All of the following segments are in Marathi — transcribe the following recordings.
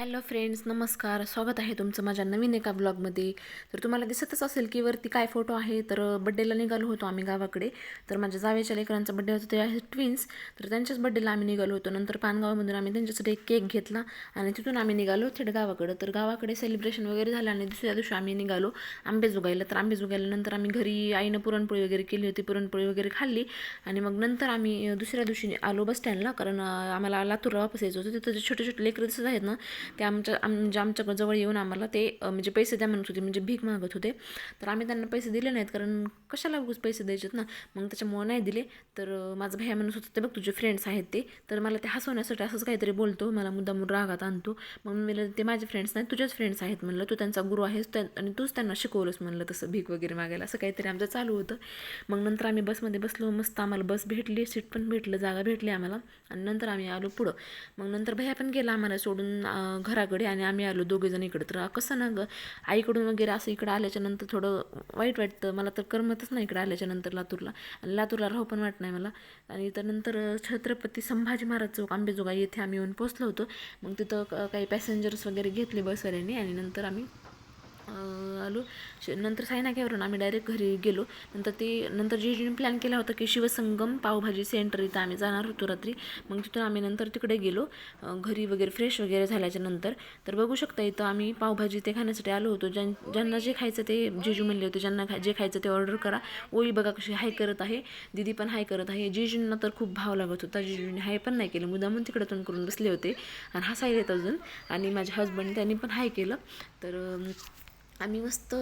हॅलो फ्रेंड्स नमस्कार. स्वागत आहे तुमचं माझ्या नवीन एका ब्लॉगमध्ये तर तुम्हाला दिसतच असेल की वरती काय फोटो आहे तर बड्डेला निघालो होतो आम्ही गावाकडे. तर माझ्या जावेच्या लेकरांचा बड्डे होता ते आहे ट्विन्स तर त्यांच्याच बड्डेला आम्ही निघालो होतो. नंतर पानगावामधून आम्ही त्यांच्यासाठी एक केक घेतला आणि तिथून आम्ही निघालो थेट गावाकडं तर गावाकडे सेलिब्रेशन वगैरे झालं आणि दुसऱ्या दिवशी आम्ही निघालो आंबे जुगायला तर आंबे जुगायल्यानंतर आम्ही घरी आईनं पुरणपोळी वगैरे केली होती पुरणपोळी वगैरे खाल्ली. आणि मग नंतर आम्ही दुसऱ्या दिवशी आलो बस स्टँडला कारण आम्हाला लातूरला वापस यायचं होतं. तिथं जे छोटे छोटे लेकरं दिसत आहेत ना ते आमच्या आम- म्हणजे आमच्या जवळ येऊन आम्हाला ते म्हणजे पैसे द्या म्हणत होते म्हणजे भीक मागत होते. तर आम्ही त्यांना पैसे दिले नाहीत कारण कशाला उगाच पैसे द्यायचेत ना? मग त्याच्यामुळं नाही दिले. तर माझा भैया म्हणत होतं ते बघ तुझे फ्रेंड्स आहेत ते. तर मला ते हसवण्यासाठी असंच काहीतरी बोलतो मला मुद्दामून रागात आणतो. मग मी ते माझे फ्रेंड्स नाहीत तुझेच फ्रेंड्स आहेत. म्हणलं तू त्यांचा गुरु आहेस त्या आणि तूच त्यांना शिकवलंस. म्हणलं तसं भीक वगैरे मागायला असं काहीतरी आमचं चालू होतं. मग नंतर आम्ही बसमध्ये बसलो मस्त आम्हाला बस भेटली सीट पण भेटलं जागा भेटली आम्हाला. आणि नंतर आम्ही आलो पुढं. मग नंतर भैया पण गेला आम्हाला सोडून घराकडे आणि आम्ही आलो दोघेजण इकडं. तर कसं ना गं आईकडून वगैरे असं इकडं आल्याच्यानंतर थोडं वाईट वाटतं. मला तर करमतच नाही इकडं आल्याच्यानंतर लातूरला. आणि लातूरला राहू पण वाटत नाही मला. आणि त्यानंतर छत्रपती संभाजी महाराज चौक आंबेजोगाई येथे आम्ही येऊन पोचलो होतो. मग तिथं क- काही पॅसेंजर्स वगैरे घेतले बसवाल्यांनी आणि नंतर आम्ही आलो. श- नंतर साईनाक्यावरून आम्ही डायरेक्ट घरी गेलो. नंतर ते नंतर जेजूने प्लॅन केला होता की शिवसंगम पावभाजी सेंटर इथं आम्ही जाणार होतो रात्री. मग तिथून आम्ही नंतर तिकडे गेलो. घरी वगैरे फ्रेश वगैरे झाल्याच्यानंतर. तर बघू शकता इथं आम्ही पावभाजी ते खाण्यासाठी आलो होतो. ज्यां ज्यांना जे खायचं ते जेजू म्हणले होते ज्यांना खा जे खायचं ते ऑर्डर करा. ओळी बघा कशी हाय करत आहे. दिदी पण हाय करत आहे. जेजूंना तर खूप भाव लागत होता. जेजूने हाय पण नाही केलं. मुद्दामून तिकडे तोंड करून बसले होते. आणि हसायला येत अजून. आणि माझ्या हजबंड त्यांनी पण हाय केलं. तर आम्ही मस्त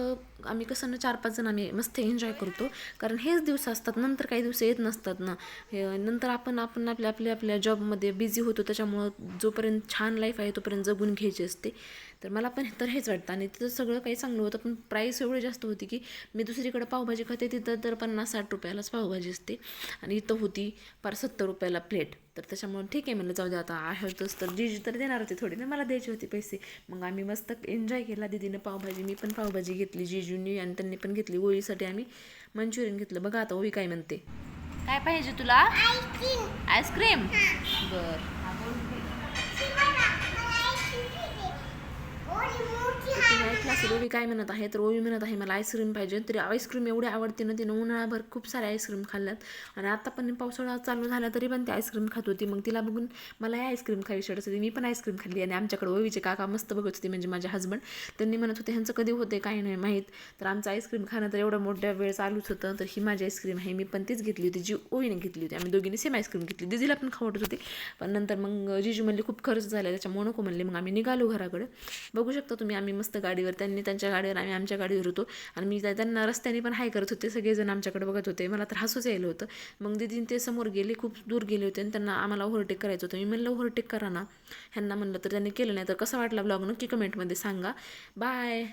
आम्ही कसं ना चार पाच जण आम्ही मस्त एन्जॉय करतो. कारण हेच दिवस असतात नंतर काही दिवस येत नसतात ना. हे नंतर आपण आपण आपल्या आपल्या आपल्या जॉबमध्ये बिझी होतो त्याच्यामुळं जोपर्यंत छान लाईफ आहे तोपर्यंत जगून घ्यायची असते. तर मला पण तर हेच वाटतं. आणि तिथं सगळं काही चांगलं होतं पण प्राईस एवढी जास्त होती की मी दुसरीकडे पावभाजी खाते तिथं तर पन्नास साठ रुपयालाच पावभाजी असते. आणि इथं होती पार सत्तर रुपयाला प्लेट तर त्याच्यामुळे ठीक आहे म्हणलं जाऊ दे आता आहेतच तर जीजी तर देणार होते थोडी ना मला द्यायची होती पैसे. मग आम्ही मस्त एन्जॉय केला दीदीनं पावभाजी मी पण पावभाजी घेतली जीजूनी आणि त्यांनी पण घेतली ओळीसाठी आम्ही मंचुरियन घेतलं. बघा आता ओळी काय म्हणते. काय पाहिजे तुला? आईस्क्रीम बर. रोवी ओवी काय म्हणत आहे तर ओवी म्हणत आहे मला आईस्क्रीम पाहिजे तरी आईस्क्रीम एवढी आवडते ना तिनं उन्हाळाभर खूप सारे आईस्क्रीम खाल्ल्यात. आणि आता पण पावसाळा चालू झाला तरी पण ती आईस्क्रीम खात होती. मग तिला बघून मलाही आईस्क्रीम खावी वाटत होती. मी पण आईस्क्रीम खाल्ली. आणि आमच्याकडे ओवीचे काका मस्त बघत होते म्हणजे माझे हस्बंड त्यांनी म्हणत होते ह्यांचं कधी होते काय नाही माहीत. तर आमचं आईस्क्रीम खाणं तर एवढं मोठ्या वेळ चालूच होतं. तर ही माझी आईस्क्रीम आहे. मी पण तीच घेतली होती. जी ओवीने घेतली होती. आम्ही दोघींनी सेम आईस्क्रीम घेतली. दिदीला पण खाऊ होती. पण नंतर मग जिजू म्हणले खूप खर्च झाला. त्याच्यामुळे नको म्हणले. मग आम्ही निघालो घराकडे. बघू शकता तुम्ही आम्ही मस्त गाडीवर त्यांनी त्यांच्या गाडीवर आम्ही आमच्या गाडीवर होतो आणि मी त्यांना रस्त्याने पण हाय करत होते. सगळेजण आमच्याकडे बघत होते. मला तर हसूच यायलं होतं. मग दिदीन ते समोर गेले. खूप दूर गेले होते आणि त्यांना आम्हाला ओव्हरटेक करायचं होतं. मी म्हणलं ओव्हरटेक करा ना. ह्यांना म्हणलं तर त्यांनी केलं नाही. तर कसं वाटला ब्लॉग नक्की कमेंटमध्ये सांगा. बाय